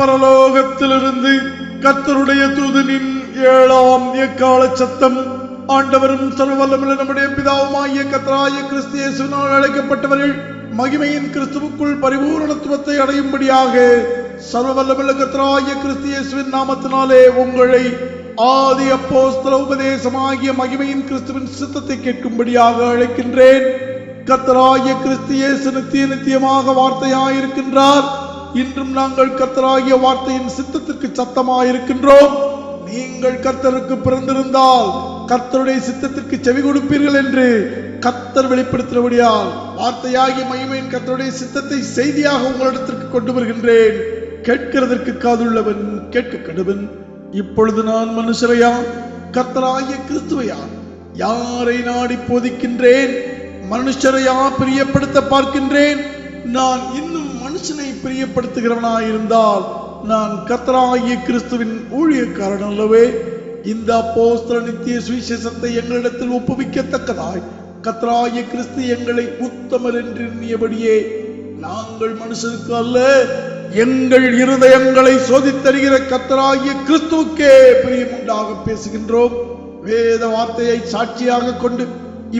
பரலோகத்திலிருந்து கத்தருடைய தூதனின் ஏழாம் எக்கால சத்தம் ஆண்டவரும் சர்வவல்லமுள்ள நம்முடைய பிதாவுமாகிய கத்தராய கிறிஸ்து அழைக்கப்பட்டவர்கள் மகிமையின் கிறிஸ்துவுக்குள் பரிபூரணத்துவத்தை அடையும்படியாக சர்வவல்லமுள்ள கத்தராய கிறிஸ்தியேசுவின் நாமத்தினாலே உங்களை ஆதி அப்போஸ்தல உபதேசமாகிய மகிமையின் கிறிஸ்துவின் சித்தத்தை கேட்கும்படியாக அழைக்கின்றேன். கத்தராய கிறிஸ்தியேசு நித்திய நித்தியமாக வார்த்தையாயிருக்கின்றார். இன்றும் நாங்கள் கர்த்தராகிய வார்த்தையின் சித்தத்திற்கு சத்தமாயிருக்கின்றோம். நீங்கள் கர்த்தருக்கு பிறந்திருந்தால் கர்த்தருடைய சித்தத்திற்கு செவி கொடுப்பீர்கள் என்று கர்த்தர் வெளிப்படுத்தினபடியால் வார்த்தையாகிய மகிமையின் கர்த்தருடைய சித்தத்தை செய்தியாக உங்களிடத்திற்கு கொண்டு வருகின்றேன். கேட்கிறதற்கு காதுள்ளவன் கேட்க கடுவன் இப்பொழுது நான் மனுஷரையா? கர்த்தராகிய கிறிஸ்துவையா? யாரை நாடி போதிக்கின்றேன்? மனுஷரையா பிரியப்படுத்த பார்க்கின்றேன்? நான் இன்னும் மனுஷனை பிரியப்படுத்துகிறவனாய் இருந்தால் நான் கத்தராகிய கிறிஸ்துவின் ஊழியக்காரன் அல்லவே. இந்த அப்போஸ்தல நித்திய சுவிசேஷத்தை எங்களிடத்தில் ஒப்புவிக்கத்தக்கதாய். கத்தராகிய கிறிஸ்து எங்களை உத்தமர் என்று எண்ணியபடியே நாங்கள் மனுஷனுக்கு அல்ல எங்கள் இருதயங்களை சோதித்தருகிற கத்தராகிய கிறிஸ்துவுக்கே பிரியமுண்டாக பேசுகின்றோம். வேத வார்த்தையை சாட்சியாக கொண்டு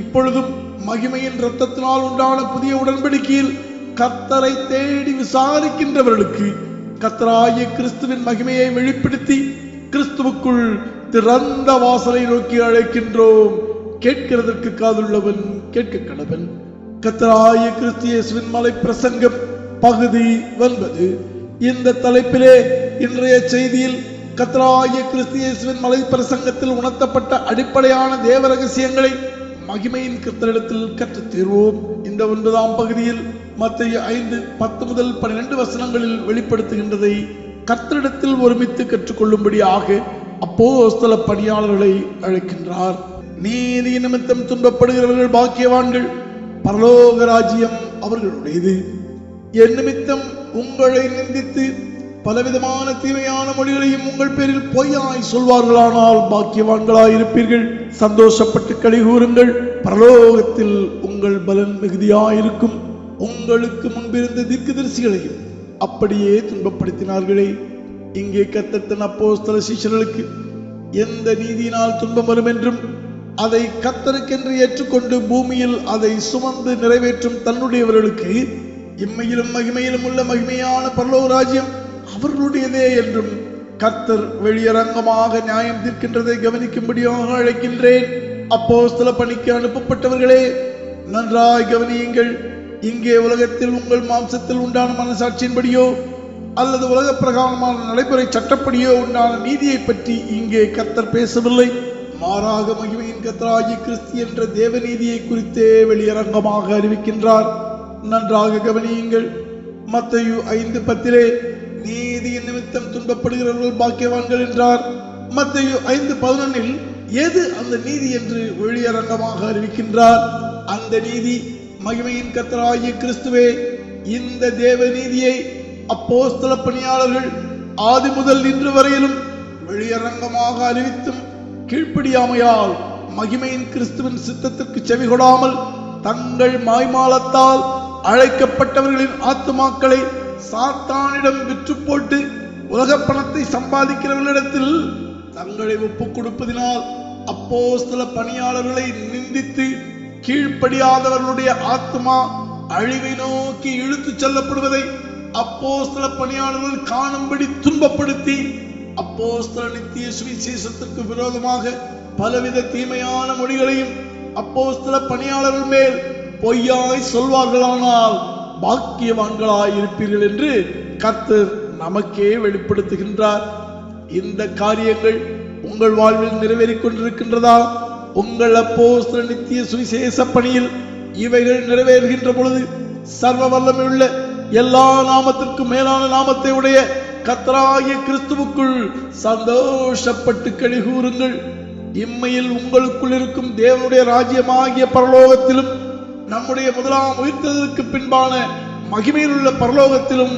இப்பொழுதும் மகிமையின் இரத்தத்தினால் உண்டான புதிய உடன்படிக்கையில் கத்தரை தேடி விசாரிக்கின்றவர்களுக்கு கத்தராய கிறிஸ்துவின் மகிமையை வெளிப்படுத்தி கிறிஸ்துவுக்குள் திறந்த வாசலை நோக்கி அழைக்கின்றோம். கேட்கிறதற்கு காதுள்ளவன் கேட்க கடவன். கத்தராய கிறிஸ்தியேசுவின் மலை பிரசங்கம் பகுதி ஒன்பது. இந்த தலைப்பிலே இன்றைய செய்தியில் கத்தராய கிறிஸ்தியேசுவின் மலை பிரசங்கத்தில் உணர்த்தப்பட்ட அடிப்படையான தேவ ரகசியங்களை மகிமையின் கத்தரிடத்தில் கற்றுத் தீர்வோம். இந்த ஒன்பதாம் பகுதியில் மத்திய ஐந்து பத்து முதல் பன்னிரண்டு வசனங்களில் வெளிப்படுத்துகின்றதை கர்த்தரிடத்தில் ஒருமித்து கற்றுக்கொள்ளும்படியாக அப்போஸ்தல பணியாளர்களை அழைக்கின்றார். நீதி நிமித்தம் துன்பப்படுகிறவர்கள் பாக்கியவான்கள் பரலோக ராஜ்யம் அவர்களுடையது. என் நிமித்தம் உங்களை நிந்தித்து பலவிதமான தீமையான மொழிகளையும் உங்கள் பேரில் பொய்யாய் சொல்வார்களானால் பாக்கியவான்களாய் இருப்பீர்கள் சந்தோஷப்பட்டு கழிகூறுங்கள் பரலோகத்தில் உங்கள் பலன் மிகுதியாயிருக்கும். உங்களுக்கு முன்பிருந்த தீர்க்கதரிசிகளையும் அப்படியே துன்பப்படுத்தினார்களே. இங்கே கத்தத்தன் அப்போஸ்தல சீஷர்களுக்கு எந்த நீதியினால் துன்பம் வரும் என்றும் அதை கத்தருக்கென்று ஏற்றுக்கொண்டு பூமியில் அதை சுமந்து நிறைவேற்றும் தன்னுடையவர்களுக்கு இம்மையிலும் மகிமையிலும் உள்ள மகிமையான பரலோ ராஜ்யம் அவர்களுடையதே என்றும் கர்த்தர் வெளியரங்கமாக நியாயம் தீர்க்கின்றதை கவனிக்கும்படியாக அழைக்கின்றேன். அப்போஸ்தல பணிக்கு அனுப்பப்பட்டவர்களே நன்றாய் கவனியுங்கள். இங்கே உலகத்தில் உங்கள் மாம்சத்தில் உண்டான மனசாட்சியின்படியோ அல்லது உலக பிரகாரமான நடைமுறை சட்டப்படியோ உண்டான நீதியை பற்றி இங்கே கத்தர் பேசவில்லை. மாறாக மகிமையின் கத்தராகி கிறிஸ்து என்ற தேவநீதியை குறித்தே வெளியரங்கமாக அறிவிக்கின்றார். நன்றாக கவனியுங்கள். மத்தையு ஐந்து பத்திலே நீதியின் நிமித்தம் துன்பப்படுகிறவர்கள் பாக்கியவான்கள் என்றார். மத்தையு ஐந்து பதினொன்னில் எது அந்த நீதி? என்று வெளியரங்கமாக அறிவிக்கின்றார். அந்த நீதி மகிமையின் கத்தராகிய கிறிஸ்துவே இந்த தேவ நீதியை அப்போஸ்தல பணியாளர்கள் ஆதி முதல் இன்று வரையிலும் வெளியரங்கமாக அறிவித்தும் கீழ்ப்படியாமையால் மகிமையின் கிறிஸ்துவின் சித்தத்திற்கு செவி கொடாமல் தங்கள் மாய்மாலத்தால் அழைக்கப்பட்டவர்களின் ஆத்துமாக்களை சாத்தானிடம் விற்று போட்டு உலக பணத்தை சம்பாதிக்கிறவர்களிடத்தில் தங்களை ஒப்புக் கொடுப்பதினால் அப்போஸ்தல பணியாளர்களை நிந்தித்து கீழ்ப்படியாதவர்களுடைய ஆத்மா அழிவை நோக்கி இழுத்துச் செல்லப்படுவதை அப்போஸ்தல பணியாளர்கள் காணும்படி துன்பப்படுத்தி அப்போஸ்தல நித்திய சுவிசேஷத்திற்கு விரோதமாக பலவித தீமையான மொழிகளையும் அப்போஸ்தல பணியாளர்கள் மேல் பொய்யாய் சொல்வார்களானால் பாக்கியவான்களாய் இருப்பீர்கள் என்று கர்த்தர் நமக்கே வெளிப்படுத்துகின்றார். இந்த காரியங்கள் உங்கள் வாழ்வில் நிறைவேறிக் கொண்டிருக்கின்றதா? உங்கள் அப்போ நித்திய சுவிசேஷ பணியில் இவைகள் நிறைவேறுகின்ற பொழுது சர்வ வல்லமையுள்ள எல்லா நாமத்திற்கும் மேலான நாமத்தை உடைய கத்தராகிய கிறிஸ்துவுக்குள் சந்தோஷப்பட்டு கழிகூறுங்கள் இம்மையில் உங்களுக்குள் இருக்கும் தேவனுடைய ராஜ்யமாகிய பரலோகத்திலும் நம்முடைய முதலாம் உயிர்த்ததற்கு பின்பான மகிமையில் உள்ள பரலோகத்திலும்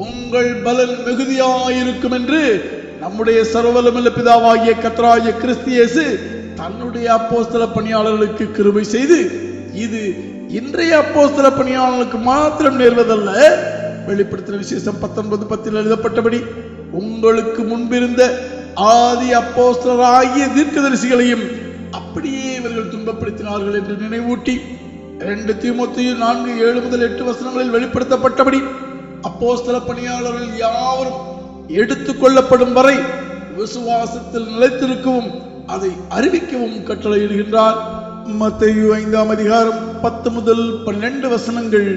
உங்கள் பலன் மிகுதியாயிருக்கும் என்று நம்முடைய சர்வலமில்ல பிதாவாகிய கத்தராகிய கிறிஸ்தியேசு தன்னுடைய அப்போஸ்தல பணியாளர்களுக்கு கிருபை செய்து இது இன்றைய அப்போஸ்தல பணியாளர்களுக்கு மாத்திரம் நேர்வதல்ல. வெளிப்படுத்தின விசேஷம் பத்தொன்பது பத்தில் எழுதப்பட்டபடி உங்களுக்கு முன்பிருந்த ஆதி அப்போஸ்தலராகிய தீர்க்கதரிசிகளையும் அப்படியே இவர்கள் துன்பப்படுத்தினார்கள் என்று நினைவூட்டி இரண்டு தீமோத்தேயு நான்கு ஏழு முதல் எட்டு வசனங்களில் வெளிப்படுத்தப்பட்டபடி அப்போஸ்தல பணியாளர்கள் யாவரும் எடுத்துக்கொள்ளப்படும் வரை விசுவாசத்தில் நிலைத்திருக்கவும் அதை அறிவிக்கவும் கட்டளையிடுகின்றார் மத்தையு ஐந்தாம் அதிகாரம் பத்து முதல் பன்னெண்டு வசனங்கள்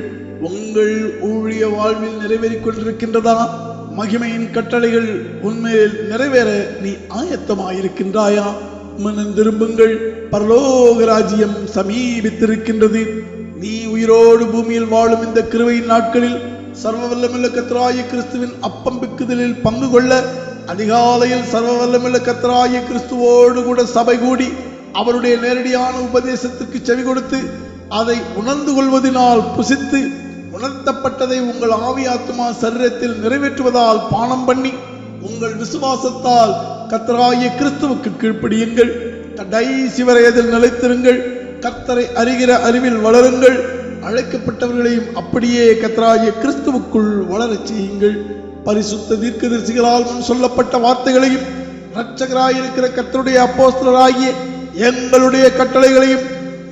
உங்கள் ஊழிய வாழ்வில் நிறைவேறிக் கொண்டிருக்கின்றதா? மகிமையின் கட்டளைகள் உண்மையில் நிறைவேற நீ ஆயத்தமாயிருக்கின்றாயா? மனம் திரும்புங்கள் பரலோக ராஜ்யம் சமீபித்திருக்கின்றது. நீ உயிரோடு பூமியில் வாழும் இந்த கிருவையின் நாட்களில் சர்வ கத்ராய கிறிஸ்துவின் அப்பம்பிக்குதலில் பங்கு கொள்ள அதிகாலையில் சர்வ வல்லமுள்ள கத்தராய கிறிஸ்துவோடு கூட சபை கூடி அவருடைய நேரடியான உபதேசத்திற்கு செவி கொடுத்து அதை உணர்ந்து கொள்வதனால் புசித்து உணர்த்தப்பட்டதை உங்கள் ஆவி ஆத்மா சரீரத்தில் நிறைவேற்றுவதால் பானம் பண்ணி உங்கள் விசுவாசத்தால் கத்தராகிய கிறிஸ்துவுக்கு கீழ்ப்படியுங்கள். கடைசி வரை அதில் நிலைத்திருங்கள். கத்தரை அறிகிற அறிவில் வளருங்கள். அழைக்கப்பட்டவர்களையும் அப்படியே கத்தராகிய கிறிஸ்துவுக்குள் வளரச் செய்யுங்கள். பரிசுத்த தீர்க்கதரிசிகளால் முன் சொல்லப்பட்ட வார்த்தைகளையும் இரட்சகராயிருக்கிற கத்தருடைய அப்போஸ்தலராகிய எங்களுடைய கட்டளைகளையும்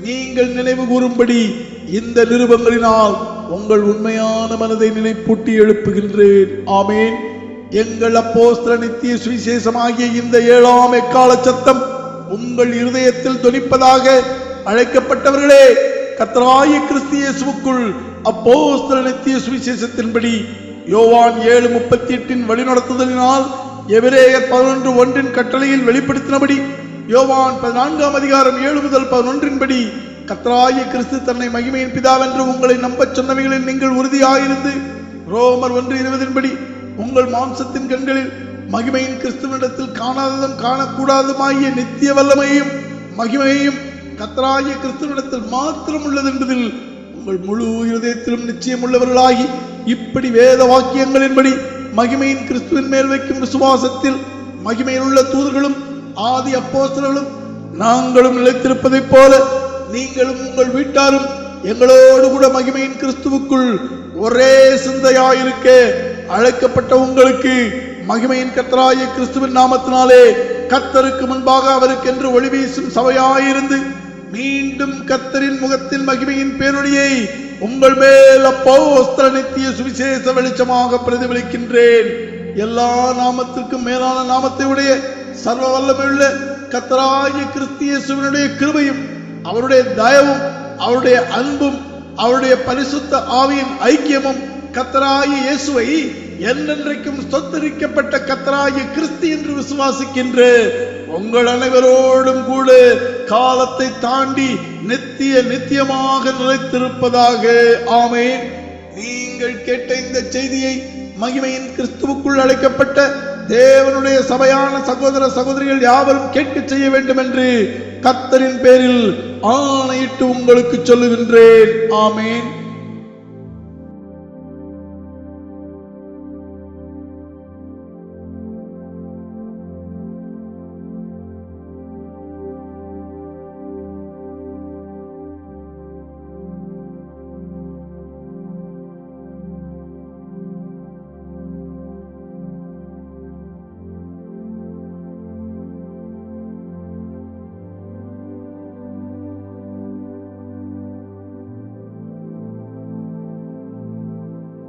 நீங்கள் நினைவு கூறும்படி இந்த நிருபங்களினால் உங்கள் உண்மையான மனதை நினைப்பூட்டி எழுப்புகின்றேன். ஆமேன். எங்கள் அப்போஸ்தல நித்திய சுவிசேஷமாகிய இந்த ஏழாம் எக்கால சத்தம் உங்கள் இருதயத்தில் தொனிப்பதாக அழைக்கப்பட்டவர்களே கத்தராய கிறிஸ்தியேசுக்குள் அப்போஸ்தல நித்திய சுவிசேஷத்தின்படி யோவான் ஏழு முப்பத்தி எட்டின் வழிநடத்துதலினால் எபிரேயர் பதினொன்று ஒன்றின் கட்டளையில் வெளிப்படுத்தினபடி யோவான் பதினான்காம் அதிகாரம் ஏழு முதல் பதினொன்றின்படி கத்தராய கிறிஸ்து தன்னை மகிமையின் பிதாவென்று உங்களை நம்பச் சொன்னவைகளில் நீங்கள் உறுதியாயிருந்து ரோமர் ஒன்று இருபதின்படி உங்கள் மாம்சத்தின் கண்களில் மகிமையின் கிறிஸ்துவனிடத்தில் காணாததும் காணக்கூடாதுமாகிய நித்திய வல்லமையும் மகிமையும் கத்தராய கிறிஸ்துவனிடத்தில் மாத்திரம் உள்ளது என்பதில் உங்கள் முழு இருதயத்திலும் நிச்சயம் உள்ளவர்களாகி இப்படி வேத வாக்கியங்களின்படி மகிமையின் கிறிஸ்துவின் மேல் வைக்கும் விசுவாசத்தில் மகிமையில் உள்ள தூதர்களும் ஆதி அப்போஸ்தலர்களும் நாங்களும் நிலைத்திருப்பதைப் போல நீங்களும் உங்கள் வீட்டாரும் எங்களோடு கூட மகிமையின் கிறிஸ்துவுக்குள் ஒரே சிந்தையாயிருக்க அழைக்கப்பட்ட உங்களுக்கு மகிமையின் கத்தராய கிறிஸ்துவின் நாமத்தினாலே கத்தருக்கு முன்பாக அவருக்கென்று ஒளி வீசும் சபையாயிருந்து மீண்டும் கத்தரின் முகத்தின் மகிமையின் பேரொழியை உங்கள் மேல் அப்போஸ்தல நித்திய சுவிசேஷ வெளிச்சமாக பிரதிபலிக்கின்றேன். எல்லா நாமத்திற்கும் மேலான நாமத்தை உடைய சர்வ வல்லமையுள்ள கத்தராகிய கிறிஸ்தியேசுவனுடைய கிருபையும் அவருடைய தயவும் அவருடைய அன்பும் அவருடைய பரிசுத்த ஆவியின் ஐக்கியமும் கத்தராகிய இயேசுவை என்னென்றைக்கும் சொத்தரிக்கப்பட்ட கத்தராகிய கிறிஸ்து என்று விசுவாசிக்கின்ற உங்கள் அனைவரோடும் கூட காலத்தை தாண்டி நித்திய நித்தியமாக நிலைத்திருப்பதாக. ஆமேன். நீங்கள் கேட்ட இந்த செய்தியை மகிமையின் கிறிஸ்துவுக்குள் அழைக்கப்பட்ட தேவனுடைய சபையான சகோதர சகோதரிகள் யாவரும் கேட்க செய்ய வேண்டும் என்று கத்தரின் பேரில் ஆணையிட்டு உங்களுக்கு சொல்லுகின்றேன். ஆமேன்.